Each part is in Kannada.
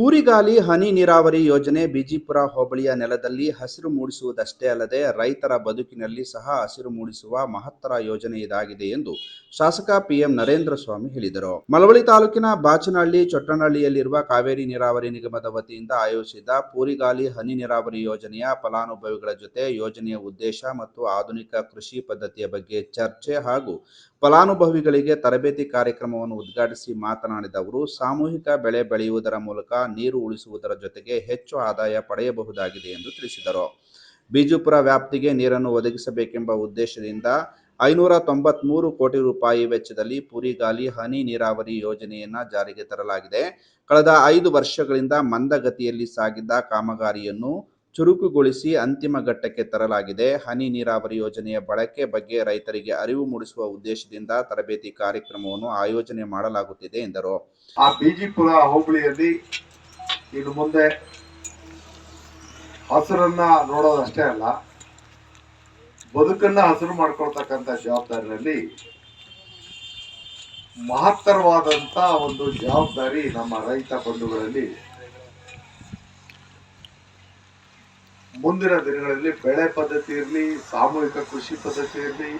ಪೂರಿಗಾಲಿ ಹನಿ ನೀರಾವರಿ ಯೋಜನೆ ಬಿಜಿಪುರ ಹೋಬಳಿಯ ನೆಲದಲ್ಲಿ ಹಸಿರು ಮೂಡಿಸುವುದಷ್ಟೇ ಅಲ್ಲದೆ ರೈತರ ಬದುಕಿನಲ್ಲಿ ಸಹ ಹಸಿರು ಮೂಡಿಸುವ ಮಹತ್ತರ ಯೋಜನೆ ಇದಾಗಿದೆ ಎಂದು ಶಾಸಕ ಪಿಎಂ ನರೇಂದ್ರ ಸ್ವಾಮಿ ಹೇಳಿದರು. ಮಳವಳ್ಳಿ ತಾಲೂಕಿನ ಬಾಚನಹಳ್ಳಿ, ಚೊಟ್ಟನಹಳ್ಳಿಯಲ್ಲಿರುವ ಕಾವೇರಿ ನೀರಾವರಿ ನಿಗಮದ ವತಿಯಿಂದ ಆಯೋಜಿಸಿದ ಪೂರಿಗಾಲಿ ಹನಿ ನೀರಾವರಿ ಯೋಜನೆಯ ಫಲಾನುಭವಿಗಳ ಜೊತೆ ಯೋಜನೆಯ ಉದ್ದೇಶ ಮತ್ತು ಆಧುನಿಕ ಕೃಷಿ ಪದ್ಧತಿಯ ಬಗ್ಗೆ ಚರ್ಚೆ ಹಾಗೂ ಫಲಾನುಭವಿಗಳಿಗೆ ತರಬೇತಿ ಕಾರ್ಯಕ್ರಮವನ್ನು ಉದ್ಘಾಟಿಸಿ ಮಾತನಾಡಿದ ಅವರು, ಸಾಮೂಹಿಕ ಬೆಳೆ ಬೆಳೆಯುವುದರ ಮೂಲಕ ನೀರು ಉಳಿಸುವುದರ ಜೊತೆಗೆ ಹೆಚ್ಚು ಆದಾಯ ಪಡೆಯಬಹುದಾಗಿದೆ ಎಂದು ತಿಳಿಸಿದರು. ಬಿಜುಪುರ ವ್ಯಾಪ್ತಿಗೆ ನೀರನ್ನು ಒದಗಿಸಬೇಕೆಂಬ ಉದ್ದೇಶದಿಂದ ಐನೂರ ತೊಂಬತ್ಮೂರು ಕೋಟಿ ರೂಪಾಯಿ ವೆಚ್ಚದಲ್ಲಿ ಪುರಿಗಾಲಿ ಹನಿ ನೀರಾವರಿ ಯೋಜನೆಯನ್ನು ಜಾರಿಗೆ ತರಲಾಗಿದೆ. ಕಳೆದ ಐದು ವರ್ಷಗಳಿಂದ ಮಂದಗತಿಯಲ್ಲಿ ಸಾಗಿದ್ದ ಕಾಮಗಾರಿಯನ್ನು ಚುರುಕುಗೊಳಿಸಿ ಅಂತಿಮ ಘಟ್ಟಕ್ಕೆ ತರಲಾಗಿದೆ. ಹನಿ ನೀರಾವರಿ ಯೋಜನೆಯ ಬಳಕೆ ಬಗ್ಗೆ ರೈತರಿಗೆ ಅರಿವು ಮೂಡಿಸುವ ಉದ್ದೇಶದಿಂದ ತರಬೇತಿ ಕಾರ್ಯಕ್ರಮವನ್ನು ಆಯೋಜನೆ ಮಾಡಲಾಗುತ್ತಿದೆ, ಎಂದರು. ಆ ಬಿಜಿಪುರ ಹೋಬಳಿಯಲ್ಲಿ ಇನ್ನು ಮುಂದೆ ಹಸಿರನ್ನ ನೋಡೋದಷ್ಟೇ ಅಲ್ಲ, ಬದುಕನ್ನ ಹಸಿರು ಮಾಡ್ಕೊಳ್ತಕ್ಕಂಥ ಜವಾಬ್ದಾರಿಯಲ್ಲಿ ಮಹತ್ತರವಾದಂತ ಒಂದು ಜವಾಬ್ದಾರಿ ನಮ್ಮ ರೈತ ಬಂಧುಗಳಲ್ಲಿ ಮುಂದಿನ ದಿನಗಳಲ್ಲಿ ಬೆಳೆ ಪದ್ಧತಿ ಇರಲಿ, ಸಾಮೂಹಿಕ ಕೃಷಿ ಪದ್ಧತಿ ಇರಲಿ,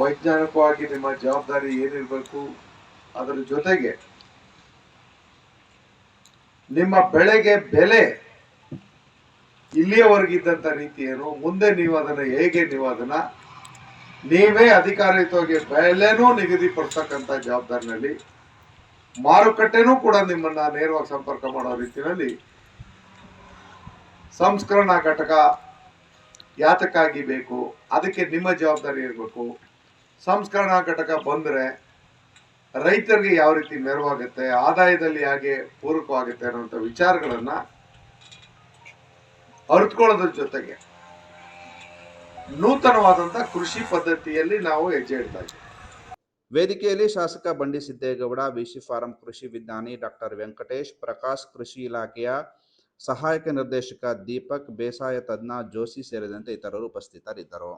ವೈಜ್ಞಾನಿಕವಾಗಿ ನಿಮ್ಮ ಜವಾಬ್ದಾರಿ ಏನಿರಬೇಕು, ಅದರ ಜೊತೆಗೆ ನಿಮ್ಮ ಬೆಳೆಗೆ ಬೆಲೆ ಇಲ್ಲಿಯವರೆಗಿದ್ದಂತ ರೀತಿ ಏನು, ಮುಂದೆ ನೀವು ಅದನ್ನ ಹೇಗೆ ನೀವು ಅದನ್ನ, ನೀವೇ ಅಧಿಕಾರಯುತವಾಗಿ ಬೆಲೆನೂ ನಿಗದಿಪಡಿಸ್ತಕ್ಕಂಥ ಜವಾಬ್ದಾರಿನಲ್ಲಿ ಮಾರುಕಟ್ಟೆನೂ ಕೂಡ ನಿಮ್ಮನ್ನ ನೇರವಾಗಿ ಸಂಪರ್ಕ ಮಾಡೋ ರೀತಿಯಲ್ಲಿ ಸಂಸ್ಕರಣಾ ಘಟಕ ಯಾತಕ್ಕಾಗಿ ಬೇಕು? ಅದಕ್ಕೆ ನಿಮ್ಮ ಜವಾಬ್ದಾರಿ ಇರಬೇಕು. ಸಂಸ್ಕರಣಾ ಘಟಕ ಬಂದರೆ ರೈತರಿಗೆ ಯಾವ ರೀತಿ ನೆರವಾಗುತ್ತೆ, ಆದಾಯದಲ್ಲಿ ಹೇಗೆ ಪೂರಕವಾಗುತ್ತೆ ಅನ್ನೋಂಥ ವಿಚಾರಗಳನ್ನ ಅರಿತುಕೊಳ್ಳೋದ್ರ ಜೊತೆಗೆ ನೂತನವಾದಂತ ಕೃಷಿ ಪದ್ಧತಿಯಲ್ಲಿ ನಾವು ಹೆಜ್ಜೆ ಇಡ್ತಾ ವೇದಿಕೆಯಲ್ಲಿ ಶಾಸಕ ಬಂಡಿ ಸಿದ್ದೇಗೌಡ ವಿಶಿ ಫಾರಂ ಕೃಷಿ ವಿಜ್ಞಾನಿ ಡಾಕ್ಟರ್ ವೆಂಕಟೇಶ್, ಪ್ರಕಾಶ್ ಕೃಷಿ ಇಲಾಖೆಯ ಸಹಾಯಕ ನಿರ್ದೇಶಕ ದೀಪಕ್ ಬೇಸಾಯ ತಜ್ಞ ಜೋಶಿ ಸೇರಿದಂತೆ ಇತರರು ಉಪಸ್ಥಿತರಿದ್ದರು.